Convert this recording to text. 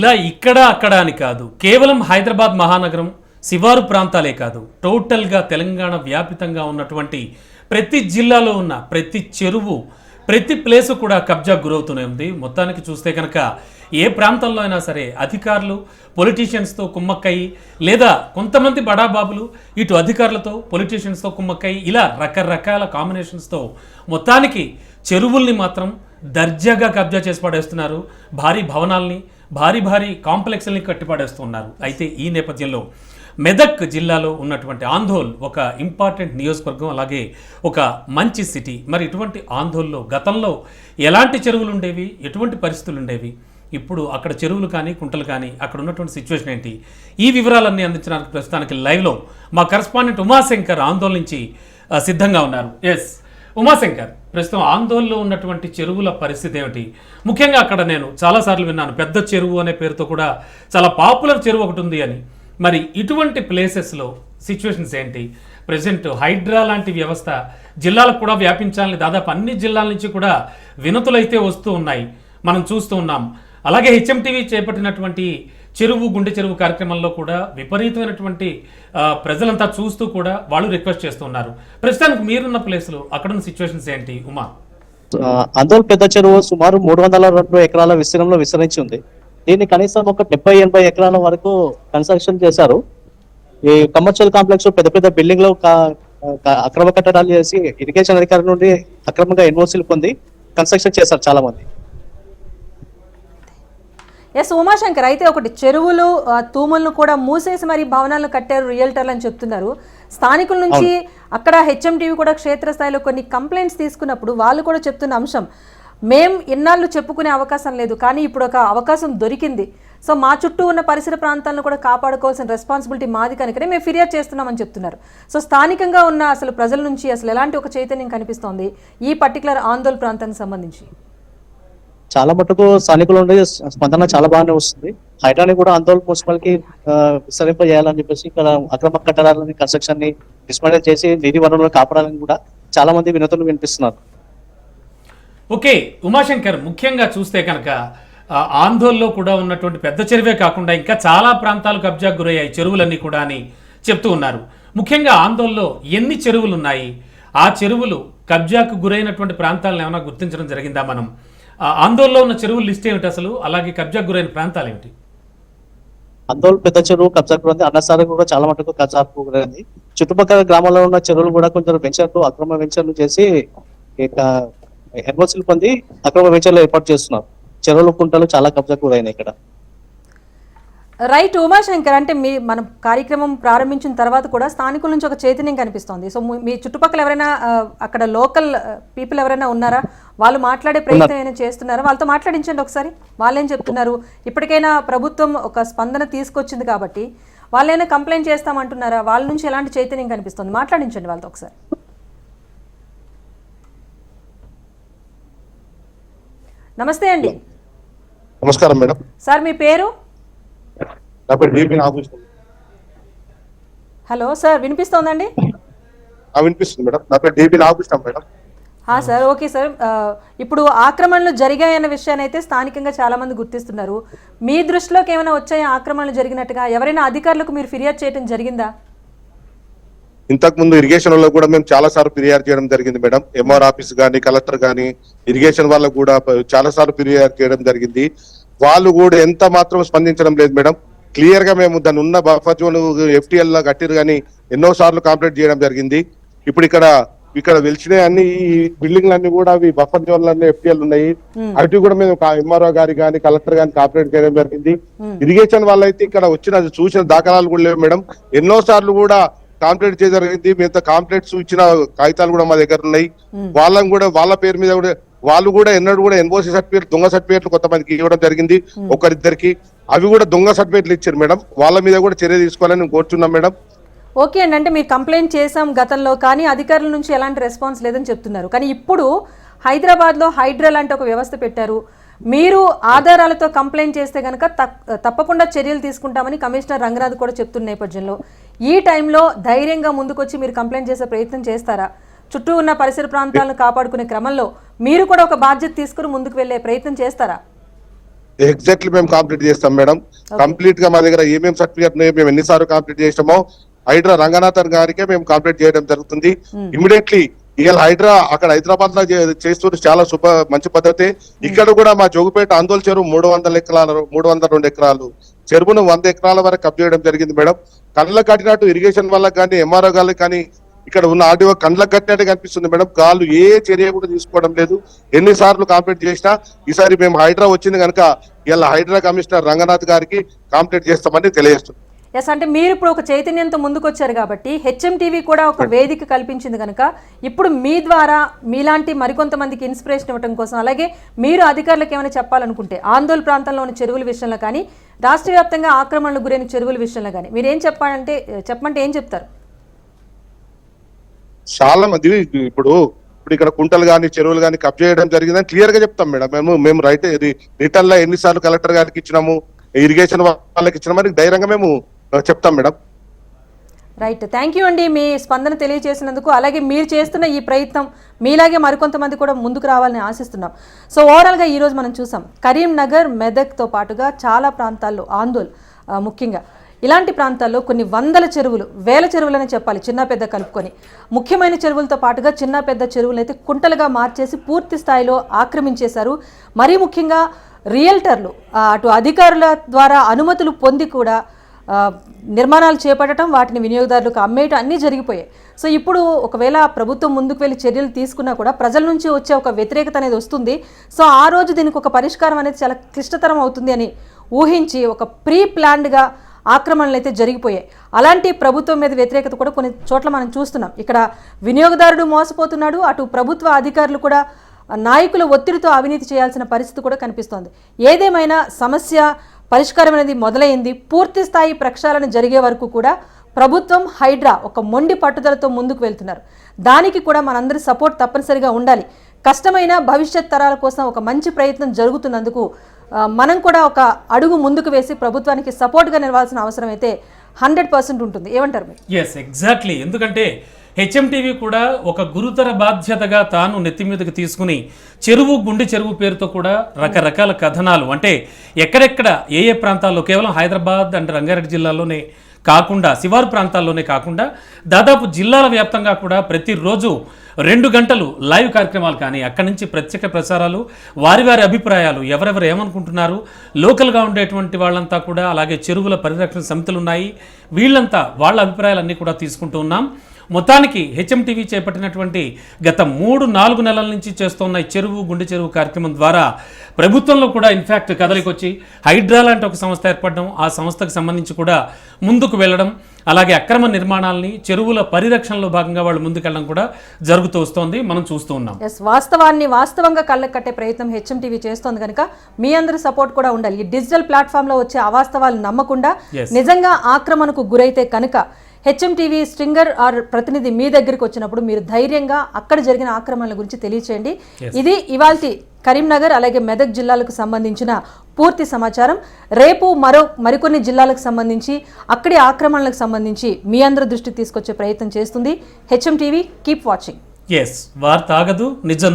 ఇలా ఇక్కడ అక్కడ అని కాదు. కేవలం హైదరాబాద్ మహానగరం శివారు ప్రాంతాలే కాదు. టోటల్గా తెలంగాణ వ్యాపితంగా ఉన్నటువంటి ప్రతి జిల్లాలో ఉన్న ప్రతి చెరువు ప్రతి ప్లేసు కూడా కబ్జా గురవుతూనే ఉంది. మొత్తానికి చూస్తే కనుక ఏ ప్రాంతంలో అయినా సరే అధికారులు పొలిటీషియన్స్తో కుమ్మక్కయి లేదా కొంతమంది బడాబాబులు ఇటు అధికారులతో పొలిటీషియన్స్తో కుమ్మక్కయి ఇలా రకరకాల కాంబినేషన్స్తో మొత్తానికి చెరువుల్ని మాత్రం దర్జాగా కబ్జా చేసి పడేస్తున్నారు. భారీ భవనాల్ని భారీ భారీ కాంప్లెక్స్ని కట్టిపడేస్తున్నారు. అయితే ఈ నేపథ్యంలో మెదక్ జిల్లాలో ఉన్నటువంటి ఆంధోల్ ఒక ఇంపార్టెంట్ నియోజకవర్గం అలాగే ఒక మంచి సిటీ. మరి ఇటువంటి ఆందోళనలో గతంలో ఎలాంటి చెరువులు ఉండేవి ఎటువంటి పరిస్థితులు ఉండేవి ఇప్పుడు అక్కడ చెరువులు కానీ కుంటలు కానీ అక్కడ ఉన్నటువంటి సిచ్యువేషన్ ఏంటి? ఈ వివరాలన్నీ అందించడానికి ప్రస్తుతానికి లైవ్లో మా కరస్పాండెంట్ ఉమాశంకర్ ఆందోళన నుంచి సిద్ధంగా ఉన్నారు. ఎస్ ఉమాశంకర్ ప్రస్తుతం ఆందోళనలో ఉన్నటువంటి చెరువుల పరిస్థితి ఏమిటి? ముఖ్యంగా అక్కడ నేను చాలాసార్లు విన్నాను పెద్ద చెరువు అనే పేరుతో కూడా చాలా పాపులర్ చెరువు ఒకటి ఉంది అని. మరి ఇటువంటి ప్లేసెస్లో సిచ్యువేషన్స్ ఏంటి? ప్రజెంట్ హైడ్రా లాంటి వ్యవస్థ జిల్లాలకు కూడా వ్యాపించాలని దాదాపు అన్ని జిల్లాల నుంచి కూడా వినతులైతే వస్తూ ఉన్నాయి. మనం చూస్తూ ఉన్నాం. అలాగే హెచ్ఎంటీవీ చేపట్టినటువంటి చెరువు గుండె చెరువు కార్యక్రమంలో కూడా విపరీతమైనటువంటి ప్రజలంతా చూస్తూ కూడా వాళ్ళు రిక్వెస్ట్ చేస్తున్నారు ప్రస్తుతానికి మీరున్న ప్లేస్లో అక్కడున్న సిచ్యువేషన్స్ ఏంటి ఉమా? అందోల్ పెద్ద చెరువు సుమారు మూడు వందల రెండు ఎకరాల విస్తీర్ణంలో విస్తరించి ఉంది. దీన్ని కనీసం ఒక డెబ్బై ఎనభై ఎకరాల వరకు కన్స్ట్రక్షన్ చేశారు. ఈ కమర్షియల్ కాంప్లెక్స్ పెద్ద పెద్ద బిల్డింగ్లో అక్రమ కట్టడాలు చేసి ఇరిగేషన్ అధికారి నుండి అక్రమంగా ఎన్ఓసీలు పొంది కన్స్ట్రక్షన్ చేశారు చాలా మంది ఎస్ ఉమాశంకర్ అయితే ఒకటి చెరువులు తూములను కూడా మూసేసి మరి భవనాలను కట్టారు రియల్టర్లు అని చెప్తున్నారు. స్థానికుల నుంచి అక్కడ హెచ్ఎంటీవీ కూడా క్షేత్రస్థాయిలో కొన్ని కంప్లైంట్స్ తీసుకున్నప్పుడు వాళ్ళు కూడా చెప్తున్న అంశం మేం ఇన్నాళ్ళు చెప్పుకునే అవకాశం లేదు కానీ ఇప్పుడు ఒక అవకాశం దొరికింది. సో మా చుట్టూ ఉన్న పరిసర ప్రాంతాలను కూడా కాపాడుకోవాల్సిన రెస్పాన్సిబిలిటీ మాది కనుకనే మేము ఫిర్యాదు చేస్తున్నామని చెప్తున్నారు. సో స్థానికంగా ఉన్న అసలు ప్రజల నుంచి అసలు ఎలాంటి ఒక చైతన్యం కనిపిస్తోంది ఈ పర్టికులర్ ఆందోళన ప్రాంతానికి సంబంధించి? చాలా మటుకు స్థానికులు ఉండే స్పందన చాలా బాగానే వస్తుంది. హైడ్రాని కూడా ఆందోళన మున్సిపల్ విస్తరింప చేయాలని చెప్పేసి ఇక్కడ అక్రమ కట్టడాలని కన్స్ట్రక్షన్ని డిస్మాండిల్ చేసి నీటి వనరులను కాపాడాలని కూడా చాలా మంది వినతులు వినిపిస్తున్నారు. ఓకే ఉమాశంకర్ ముఖ్యంగా చూస్తే కనుక ఆ, ఆందోళనలో కూడా ఉన్నటువంటి పెద్ద చెరువే కాకుండా ఇంకా చాలా ప్రాంతాలు కబ్జాకు గురయ్యాయి చెరువులన్నీ కూడా అని చెప్తూ ఉన్నారు. ముఖ్యంగా ఆందోళనలో ఎన్ని చెరువులు ఉన్నాయి ఆ చెరువులు కబ్జాకు గురైనటువంటి ప్రాంతాలను ఏమైనా గుర్తించడం జరిగిందా మనం? ఆందోళనలో ఉన్న చెరువుల లిస్ట్ ఏమిటి అసలు? అలాగే కబ్జాకు గురైన ప్రాంతాలు ఏమిటి? ఆందోళన పెద్ద చెరువు కబ్జాకు గురైంది. అన్నసారి కూడా చాలా మటుకు కబ్జాకు గురైంది. చుట్టుపక్కల గ్రామాల్లో ఉన్న చెరువులు కూడా కొంచెం వెంచర్లు అక్రమ వెంచర్లు చేసి ఇక ఎన్ఓసీలు పొంది అక్రమ వెంచర్లు ఏర్పాటు చేస్తున్నారు. చెరువులు కుంటలు చాలా కబ్జాకు గురైనాయి ఇక్కడ. రైట్ ఉమాశంకర్ అంటే మీ మనం కార్యక్రమం ప్రారంభించిన తర్వాత కూడా స్థానికుల నుంచి ఒక చైతన్యం కనిపిస్తోంది. సో మీ- చుట్టుపక్కల ఎవరైనా అక్కడ లోకల్ పీపుల్ ఎవరైనా ఉన్నారా? వాళ్ళు మాట్లాడే ప్రయత్నం ఏమైనా చేస్తున్నారా? వాళ్ళతో మాట్లాడించండి ఒకసారి. వాళ్ళేం చెప్తున్నారు? ఇప్పటికైనా ప్రభుత్వం ఒక స్పందన తీసుకొచ్చింది కాబట్టి వాళ్ళైనా కంప్లైంట్ చేస్తామంటున్నారా? వాళ్ళ నుంచి ఎలాంటి చైతన్యం కనిపిస్తుంది? మాట్లాడించండి వాళ్ళతో ఒకసారి. నమస్తే అండి. నమస్కారం మేడం. సార్ మీ పేరు? హలో సార్ వినిపిస్తోందండి? వినిపిస్తుంది మేడం. నా పేరు DP Nagabhushanam madam. Sir okay sir. ఇప్పుడు ఆక్రమణలు జరిగాయన్న విషయాన్ని అయితే స్థానికంగా చాలా మంది గుర్తిస్తున్నారు. మీ దృష్టిలోకి ఏమైనా వచ్చాయా ఆక్రమణలు జరిగినట్టుగా? ఎవరైనా అధికారులకు మీరు ఫిర్యాదు చేయడం జరిగిందా? ఇంతకు ముందు ఇరిగేషన్లో కూడా మేము చాలా సార్లు ఫిర్యాదు చేయడం జరిగింది మేడం. ఎంఆర్ ఆఫీస్ గానీ కలెక్టర్ గానీ ఇరిగేషన్ వాళ్ళకు కూడా చాలా సార్లు ఫిర్యాదు చేయడం జరిగింది. వాళ్ళు కూడా ఎంత మాత్రం స్పందించడం లేదు మేడం. క్లియర్గా మేము దాని ఉన్న బఫర్ జోన్ ఎఫ్టిఎల్ లా కట్టిరు కానీ ఎన్నో సార్లు కంప్లీట్ చేయడం జరిగింది. ఇప్పుడు ఇక్కడ ఇక్కడ వెలిచిన అన్ని ఈ బిల్డింగ్లు అన్ని కూడా అవి బఫర్ జోన్ అన్ని ఎఫ్టిఎల్ ఉన్నాయి. అవి కూడా మేము ఎంఆర్ఓ గారి కానీ కలెక్టర్ గాని కాపరేట్ చేయడం జరిగింది. ఇరిగేషన్ వాళ్ళైతే ఇక్కడ వచ్చిన చూసిన దాఖలాలు కూడా లేవు మేడం. ఎన్నో సార్లు కూడా కాంప్లైంట్ చేయడం జరిగింది. మిగతా కాంప్లైంట్స్ ఇచ్చిన కాగితాలు కూడా మా దగ్గర ఉన్నాయి. వాళ్ళని కూడా వాళ్ళ పేరు మీద కూడా వాళ్ళు కూడా ఎన్నడూ కూడా ఎన్ఓసి సర్టిఫికేట్ దొంగ సర్టిఫికేట్లు కొంతమందికి ఇవ్వడం జరిగింది. ఒకరిద్దరికి అవి కూడా దొంగ సర్టిఫికేట్లు ఇచ్చారు మేడం. వాళ్ళ మీద కూడా చర్య తీసుకోవాలని నేను కోరుచున్నాం మేడం. ఓకే అండి. అంటే మీరు కంప్లైంట్ చేశాం గతంలో కానీ అధికారుల నుంచి ఎలాంటి రెస్పాన్స్ లేదని చెప్తున్నారు. కానీ ఇప్పుడు హైదరాబాద్లో హైడ్రా లాంటి ఒక వ్యవస్థ పెట్టారు. మీరు ఆధారాలతో కంప్లైంట్ చేస్తే కనుక తప్పకుండా చర్యలు తీసుకుంటామని కమిషనర్ రంగనాథ్ కూడా చెప్తున్న నేపథ్యంలో. ఈ టైంలో ధైర్యంగా ముందుకొచ్చి మీరు కంప్లైంట్ చేసే ప్రయత్నం చేస్తారా? చుట్టూ ఉన్న పరిసర ప్రాంతాలను కాపాడుకునే క్రమంలో మీరు కూడా ఒక బాధ్యత తీసుకుని ముందుకు వెళ్ళే ప్రయత్నం చేస్తారా? ఎగ్జాక్ట్లీ మేము కంప్లీట్ చేస్తాం మేడం. కంప్లీట్గా మా దగ్గర ఏమేమి సర్టిఫికేట్ ఉన్నాయో మేము ఎన్నిసార్లు కంప్లీట్ చేసామో హైడ్రా రంగనాథన్ గారికే మేము కంప్లీట్ చేయడం జరుగుతుంది. ఇమీడియట్లీ ఇవాళ హైడ్రా అక్కడ హైదరాబాద్లో చేస్తున్న చాలా శుభ మంచి పద్ధతి. ఇక్కడ కూడా మా జోగుపేట ఆందోళన చెరువు మూడు వందల ఎకరాలు మూడు వందల రెండు ఎకరాలు. చెరువును వంద ఎకరాల వరకు కప్ చేయడం జరిగింది మేడం. కళ్ళకు కట్టినట్టు ఇరిగేషన్ వల్ల కానీ ఎంఆర్ఓ గారికి కానీ ఇక్కడ ఉన్న ఆర్డీఓ కండ్లకు కట్టినట్టు కనిపిస్తుంది మేడం. కాళ్ళు ఏ చర్య కూడా తీసుకోవడం లేదు. ఎన్నిసార్లు కాంప్లీట్ చేసినా ఈసారి మేము హైడ్రా వచ్చింది కనుక ఇలా హైడ్రా కమిషనర్ రంగనాథ్ గారికి కాంప్లీట్ చేస్తామని తెలియజేస్తున్నాం. ఎస్ అంటే మీరు ఇప్పుడు ఒక చైతన్యంతో ముందుకొచ్చారు కాబట్టి హెచ్ఎం టీవీ కూడా ఒక వేదిక కల్పించింది కనుక ఇప్పుడు మీ ద్వారా మీలాంటి మరికొంతమందికి ఇన్స్పిరేషన్ ఇవ్వడం కోసం అలాగే మీరు అధికారులకు ఏమైనా చెప్పాలనుకుంటే ఆందోళన ప్రాంతంలో ఉన్న చెరువుల విషయంలో కానీ రాష్ట్ర వ్యాప్తంగా ఆక్రమణలకు గురైన చెరువుల విషయంలో కానీ మీరు ఏం చెప్పాలంటే చెప్పమంటే ఏం చెప్తారు? చాలా మంది ఇప్పుడు ఇప్పుడు ఇక్కడ కుంటలు కానీ చెరువులు కానీ కప్ చేయడం జరిగిందని క్లియర్గా చెప్తాం మేడం. మేము మేము రైట్ రిటర్న్లో ఎన్నిసార్లు కలెక్టర్ గారికి ఇచ్చినాము ఇరిగేషన్ వాళ్ళకి ఇచ్చినామని ధైర్యంగా మేము చెప్తాం మేడం. రైట్. థ్యాంక్ యూ అండి మీ స్పందన తెలియజేసినందుకు. అలాగే మీరు చేస్తున్న ఈ ప్రయత్నం మీలాగే మరికొంతమంది కూడా ముందుకు రావాలని ఆశిస్తున్నాం. సో ఓవరాల్గా ఈరోజు మనం చూసాం. కరీంనగర్ మెదక్తో పాటుగా చాలా ప్రాంతాల్లో ఆందోళన ముఖ్యంగా. ఇలాంటి ప్రాంతాల్లో కొన్ని వందల చెరువులు వేల చెరువులని చెప్పాలి చిన్న పెద్ద కలుపుకొని. ముఖ్యమైన చెరువులతో పాటుగా చిన్న పెద్ద చెరువులు అయితే కుంటలుగా మార్చేసి పూర్తి స్థాయిలో ఆక్రమించేశారు. మరీ ముఖ్యంగా రియల్టర్లు అటు అధికారుల ద్వారా అనుమతులు పొంది కూడా నిర్మాణాలు చేపట్టడం వాటిని వినియోగదారులకు అమ్మేయటం అన్నీ జరిగిపోయాయి. సో ఇప్పుడు ఒకవేళ ప్రభుత్వం ముందుకు వెళ్ళి చర్యలు తీసుకున్నా కూడా ప్రజల నుంచి వచ్చే ఒక వ్యతిరేకత అనేది వస్తుంది. సో ఆ రోజు దీనికి ఒక పరిష్కారం అనేది చాలా క్లిష్టతరం అవుతుంది అని ఊహించి ఒక ప్రీ ప్లాన్డ్గా ఆక్రమణలు అయితే జరిగిపోయాయి. అలాంటి ప్రభుత్వం మీద వ్యతిరేకత కూడా కొన్ని చోట్ల మనం చూస్తున్నాం. ఇక్కడ వినియోగదారుడు మోసపోతున్నాడు అటు ప్రభుత్వ అధికారులు కూడా నాయకుల ఒత్తిడితో అవినీతి చేయాల్సిన పరిస్థితి కూడా కనిపిస్తోంది. ఏదేమైనా సమస్య పరిష్కారం అనేది మొదలైంది. పూర్తి స్థాయి ప్రక్షాళన జరిగే వరకు కూడా ప్రభుత్వం హైడ్రా ఒక మొండి పట్టుదలతో ముందుకు వెళ్తున్నారు. దానికి కూడా మనందరి సపోర్ట్ తప్పనిసరిగా ఉండాలి. కష్టమైన భవిష్యత్ తరాల కోసం ఒక మంచి ప్రయత్నం జరుగుతున్నందుకు మనం కూడా ఒక అడుగు ముందుకు వేసి ప్రభుత్వానికి సపోర్ట్గా నిలవాల్సిన అవసరం అయితే హండ్రెడ్ పర్సెంట్ ఉంటుంది. ఏమంటారు మీరు? ఎస్ ఎగ్జాక్ట్లీ ఎందుకంటే హెచ్ఎంటీవీ కూడా ఒక గురుతర బాధ్యతగా తాను నెత్తి మీదకి తీసుకుని చెరువు గుండె చెరువు పేరుతో కూడా రకరకాల కథనాలు అంటే ఎక్కడెక్కడ ఏ ఏ ప్రాంతాల్లో కేవలం హైదరాబాద్ అండ్ రంగారెడ్డి జిల్లాలోనే కాకుండా శివారు ప్రాంతాల్లోనే కాకుండా దాదాపు జిల్లాల వ్యాప్తంగా కూడా ప్రతిరోజు రెండు గంటలు లైవ్ కార్యక్రమాలు కానీ అక్కడి నుంచి ప్రత్యేక ప్రసారాలు వారి వారి అభిప్రాయాలు ఎవరెవరు ఏమనుకుంటున్నారు లోకల్గా ఉండేటువంటి వాళ్ళంతా కూడా అలాగే చెరువుల పరిరక్షణ సమితులు ఉన్నాయి వీళ్ళంతా వాళ్ళ అభిప్రాయాలన్నీ కూడా తీసుకుంటూ ఉన్నాం. మొత్తానికి హెచ్ఎం టీవీ చేపట్టినటువంటి గత మూడు నాలుగు నెలల నుంచి చేస్తున్న ఈ చెరువు గుండె చెరువు కార్యక్రమం ద్వారా ప్రభుత్వంలో కూడా ఇన్ఫ్యాక్ట్ కదలికొచ్చి హైడ్రా లాంటి ఒక సంస్థ ఏర్పడడం ఆ సంస్థకు సంబంధించి కూడా ముందుకు వెళ్ళడం అలాగే అక్రమ నిర్మాణాలని చెరువుల పరిరక్షణలో భాగంగా వాళ్ళు ముందుకెళ్ళడం కూడా జరుగుతూ వస్తోంది. మనం చూస్తూ ఉన్నాం. వాస్తవాన్ని వాస్తవంగా కళ్ళకు కట్టే ప్రయత్నం హెచ్ఎం టీవీ చేస్తోంది కనుక మీ అందరి సపోర్ట్ కూడా ఉండాలి. ఈ డిజిటల్ ప్లాట్ఫామ్లో వచ్చే అవాస్తవాలు నమ్మకుండా. నిజంగా ఆక్రమణకు గురైతే కనుక హెచ్ఎం టీవీ స్ట్రింగర్ ఆర్ ప్రతినిధి మీ దగ్గరికి వచ్చినప్పుడు మీరు ధైర్యంగా అక్కడ జరిగిన ఆక్రమణల గురించి తెలియచేయండి. ఇది ఇవాల్టి కరీంనగర్ అలాగే మెదక్ జిల్లాలకు సంబంధించిన పూర్తి సమాచారం. రేపు మరో మరికొన్ని జిల్లాలకు సంబంధించి అక్కడి ఆక్రమణలకు సంబంధించి మీ అందరి దృష్టికి తీసుకొచ్చే ప్రయత్నం చేస్తుంది. హెచ్ఎం టీవీ కీప్ వాచింగ్ ఎస్ వార్త ఆగదు నిజం